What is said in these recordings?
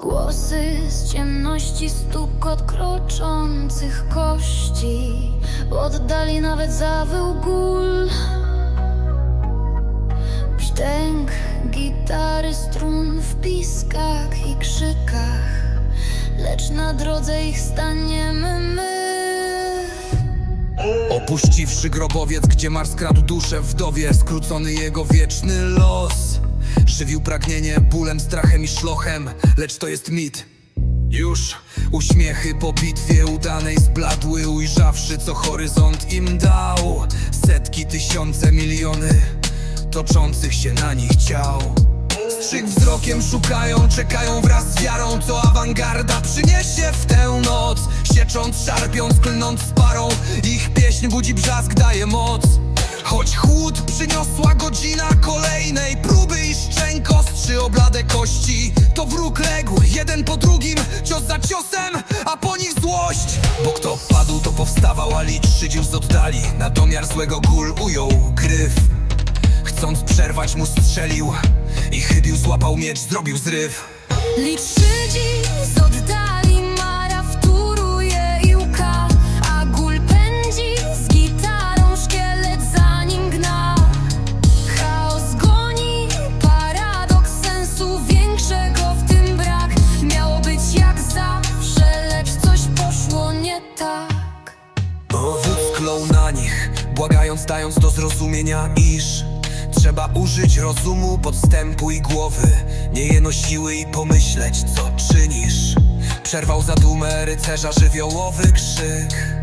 Głosy z ciemności, stukot kroczących kości W oddali nawet zawył gól Brzdęk gitary, strun w piskach i krzykach Lecz na drodze ich staniemy my. Opuściwszy grobowiec, gdzie Mars kradł duszę wdowie Skrócony jego wieczny los Żywił pragnienie bólem, strachem i szlochem Lecz to jest mit. Już uśmiechy po bitwie udanej zbladły Ujrzawszy co horyzont im dał. Setki, tysiące, miliony Toczących się na nich ciał. Strzyk wzrokiem szukają, czekają wraz z wiarą Co awangarda przyniesie w tę noc. Siecząc, szarpiąc, klnąc z parą Ich pieśń budzi brzask, daje moc Choć chłód przyniosła godzina kolejnej Próby i szczęk ostrzy oblade kości. To wróg legł, jeden po drugim Cios za ciosem, a po nich złość. Bo kto padł to powstawał, a licz szydził z oddali. Na domiar złego gól ujął gryf. Chcąc przerwać mu strzelił I chybił, złapał miecz, zrobił zryw. Licz szydzi z oddali błagając, dając do zrozumienia, iż Trzeba użyć rozumu, podstępu i głowy. Nie jeno siły i pomyśleć, co czynisz. Przerwał zadumę rycerza żywiołowy krzyk.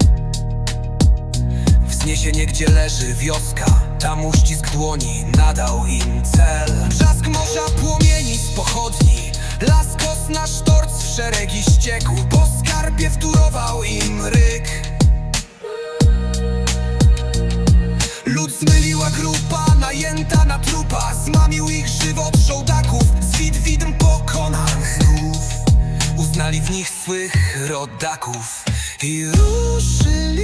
Wzniesienie, gdzie leży wioska. Tam uścisk dłoni nadał im cel. Brzask morza płomieni z pochodni. Las na sztorc w szeregi ściekł. Po skarbie wtórował im ryk Lud zmyliła grupa, najęta na trupa. Zmamił ich żywot żołdaków. Zwid widm pokonał znów Uznali w nich swych rodaków. I ruszyli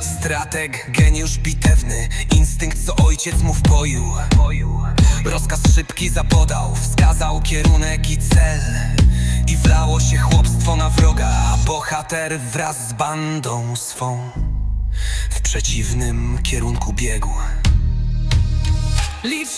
Strateg, geniusz bitewny Instynkt, co ojciec mu wpoił Rozkaz szybki zapodał Wskazał kierunek i cel. I wlało się chłopstwo na wroga bohater wraz z bandą swą W przeciwnym kierunku biegł. Licz